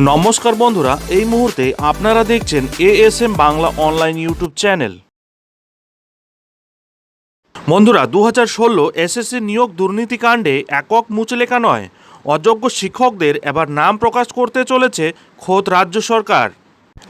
নমস্কার বন্ধুরা, এই মুহূর্তে আপনারা দেখছেন ASM Bangla online YouTube channel বন্ধুরা দু হাজার ষোলো এসএসসি নিয়োগ দুর্নীতিকাণ্ডে একক মুচলেখা নয়, অযোগ্য শিক্ষকদের এবার নাম প্রকাশ করতে চলেছে খোদ রাজ্য সরকার।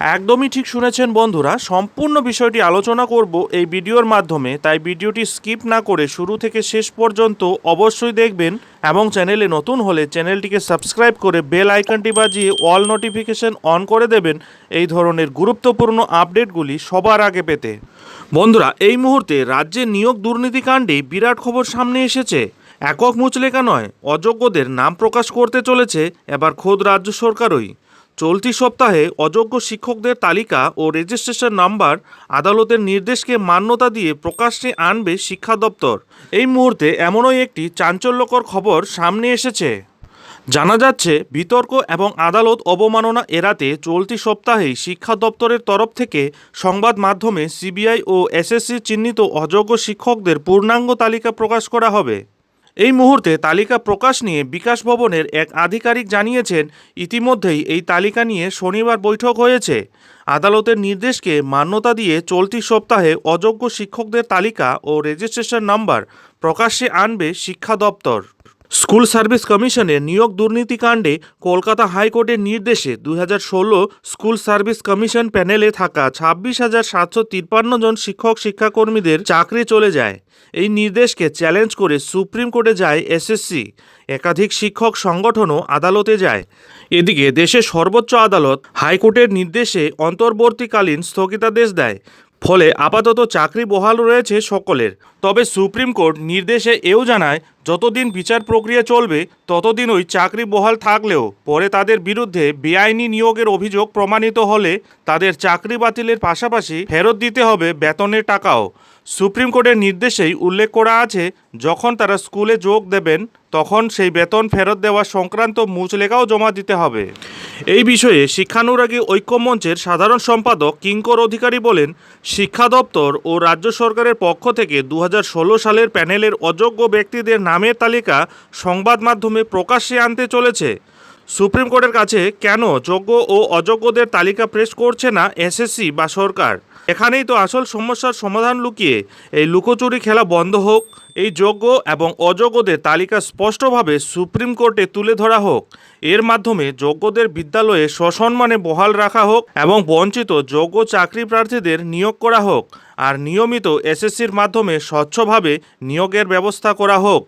একদমই ঠিক শুনেছেন বন্ধুরা, সম্পূর্ণ বিষয়টি আলোচনা করব এই ভিডিওর মাধ্যমে, তাই ভিডিওটি স্কিপ না করে শুরু থেকে শেষ পর্যন্ত অবশ্যই দেখবেন এবং চ্যানেলে নতুন হলে চ্যানেলটিকে সাবস্ক্রাইব করে বেল আইকনটি বাজিয়ে অল নোটিফিকেশন অন করে দেবেন এই ধরনের গুরুত্বপূর্ণ আপডেটগুলি সবার আগে পেতে। বন্ধুরা, এই মুহূর্তে রাজ্যে নিয়োগ দুর্নীতিকাণ্ডে বিরাট খবর সামনে এসেছে। একক মুচলেখা নয়, অযোগ্যদের নাম প্রকাশ করতে চলেছে, এবার খোদ রাজ্য সরকারই। চলতি সপ্তাহে অযোগ্য শিক্ষকদের তালিকা ও রেজিস্ট্রেশন নাম্বার আদালতের নির্দেশকে মান্যতা দিয়ে প্রকাশ্যে আনবে শিক্ষা দপ্তর। এই মুহূর্তে এমনই একটি চাঞ্চল্যকর খবর সামনে এসেছে। জানা যাচ্ছে, বিতর্ক এবং আদালত অবমাননা এড়াতে চলতি সপ্তাহেই শিক্ষা দপ্তরের তরফ থেকে সংবাদ মাধ্যমে সিবিআই ও এসএসসি চিহ্নিত অযোগ্য শিক্ষকদের পূর্ণাঙ্গ তালিকা প্রকাশ করা হবে। এই মুহূর্তে তালিকা প্রকাশ নিয়ে বিকাশ ভবনের এক আধিকারিক জানিয়েছেন, ইতিমধ্যেই এই তালিকা নিয়ে শনিবার বৈঠক হয়েছে। আদালতের নির্দেশকে মান্যতা দিয়ে চলতি সপ্তাহে অযোগ্য শিক্ষকদের তালিকা ও রেজিস্ট্রেশন নাম্বার প্রকাশ্যে আনবে শিক্ষা দপ্তর। স্কুল সার্ভিস কমিশনের নিয়োগ দুর্নীতিকাণ্ডে কলকাতা হাইকোর্টের নির্দেশে দু হাজার ষোলো স্কুল সার্ভিস কমিশন প্যানেলে থাকা ছাব্বিশ হাজার সাতশো তিপ্পান্ন জন শিক্ষক শিক্ষাকর্মীদের চাকরি চলে যায়। এই নির্দেশকে চ্যালেঞ্জ করে সুপ্রিম কোর্টে যায় এসএসসি একাধিক শিক্ষক সংগঠনও আদালতে যায়। এদিকে দেশের সর্বোচ্চ আদালত হাইকোর্টের নির্দেশে অন্তর্বর্তীকালীন স্থগিতাদেশ দেয়। ফলে আপাতত চাকরি বহাল রয়েছে সকলের। তবে সুপ্রিম কোর্ট নির্দেশে এও জানায়, যতদিন বিচার প্রক্রিয়া চলবে, ততদিন ওই চাকরি বহাল থাকলেও পরে তাদের বিরুদ্ধে বেআইনি নিয়োগের অভিযোগ প্রমাণিত হলে তাদের চাকরি বাতিলের পাশাপাশি ফেরত দিতে হবে বেতনের টাকাও। সুপ্রিম কোর্টের নির্দেশেই উল্লেখ করা আছে, যখন তারা স্কুলে যোগ দেবেন, তখন সেই বেতন ফেরত দেওয়া সংক্রান্ত মুচলেখাও জমা দিতে হবে। এই বিষয়ে শিক্ষানুরাগী ঐক্যমঞ্চের সাধারণ সম্পাদক কিঙ্কর অধিকারী বলেন, শিক্ষা দপ্তর ও রাজ্য সরকারের পক্ষ থেকে দু হাজার ষোলো সালের প্যানেলের অযোগ্য ব্যক্তিদের নামের তালিকা সংবাদ মাধ্যমে প্রকাশ্যে আনতে চলেছে। সুপ্রিম কোর্টের কাছে কেন যোগ্য ও অযোগ্যদের তালিকা প্রেস করছে না এসএসসি বা সরকার? এখানেই তো আসল সমস্যার সমাধান লুকিয়ে এই লুকোচুরি খেলা বন্ধ হোক, এই যোগ্য এবং অযোগ্যদের তালিকা স্পষ্টভাবে সুপ্রিম কোর্টে তুলে ধরা হোক। এর মাধ্যমে যোগ্যদের বিদ্যালয়ে সসম্মানে বহাল রাখা হোক এবং বঞ্চিত যোগ্য চাকরি প্রার্থীদের নিয়োগ করা হোক, আর নিয়মিত এসএসসির মাধ্যমে স্বচ্ছভাবে নিয়োগের ব্যবস্থা করা হোক।